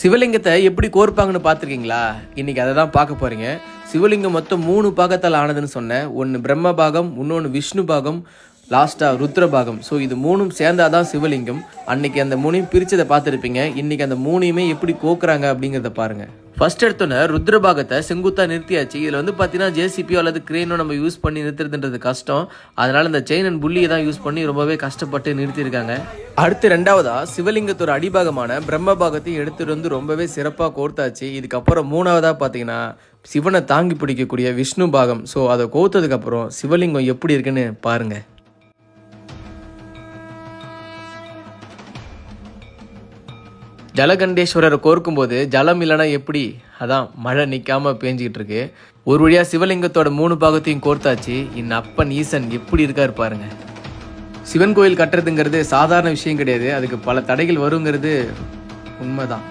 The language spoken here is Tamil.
சிவலிங்கத்தை எப்படி கோர்ப்பாங்கன்னு பார்த்துருக்கீங்களா? இன்னைக்கு அதை தான் பார்க்க போறீங்க. சிவலிங்கம் மொத்தம் மூணு பாகத்தால் ஆனதுன்னு சொன்னேன். ஒன்று பிரம்ம பாகம் இன்னொன்று விஷ்ணு பாகம் லாஸ்டா ருத்ர பாகம். ஸோ இது மூணும் சேர்ந்தாதான் சிவலிங்கம். அன்னைக்கு அந்த மூணையும் பிரிச்சதை பார்த்துருப்பீங்க. இன்னைக்கு அந்த மூணையுமே எப்படி கோக்குறாங்க அப்படிங்கிறத பாருங்க. ஃபர்ஸ்ட் எடுத்தோன்னே ருத்ரபாகத்தை செங்குத்தாக நிறுத்தியாச்சு. இதில் வந்து பார்த்தீங்கன்னா ஜேசிபியோ அல்லது கிரேனோ நம்ம யூஸ் பண்ணி நிறுத்துறதுன்றது கஷ்டம். அதனால் இந்த செயின் அண்ட் புள்ளியை தான் யூஸ் பண்ணி ரொம்பவே கஷ்டப்பட்டு நிறுத்தியிருக்காங்க. அடுத்து ரெண்டாவதா சிவலிங்கத்தோட அடிபாகமான பிரம்ம பாகத்தையும் எடுத்துட்டு வந்து ரொம்பவே சிறப்பாக கோர்த்தாச்சு. இதுக்கப்புறம் மூணாவதா பார்த்தீங்கன்னா சிவனை தாங்கி பிடிக்கக்கூடிய விஷ்ணு பாகம். ஸோ அதை கோர்த்ததுக்கப்புறம் சிவலிங்கம் எப்படி இருக்குன்னு பாருங்க. ஜலகண்டேஸ்வரரை கோர்க்கும்போது ஜலம் இல்லைனா எப்படி? அதான் மழை நிற்காம பேஞ்சிக்கிட்டு இருக்கு. ஒரு வழியாக சிவலிங்கத்தோட மூணு பாகத்தையும் கோர்த்தாச்சு. இன் அப்பன் ஈசன் எப்படி இருக்காரு பாருங்கள் சிவன் கோயில் கட்டுறதுங்கிறது சாதாரண விஷயம் கிடையாது. அதுக்கு பல தடைகள் வருங்கிறது உண்மைதான்.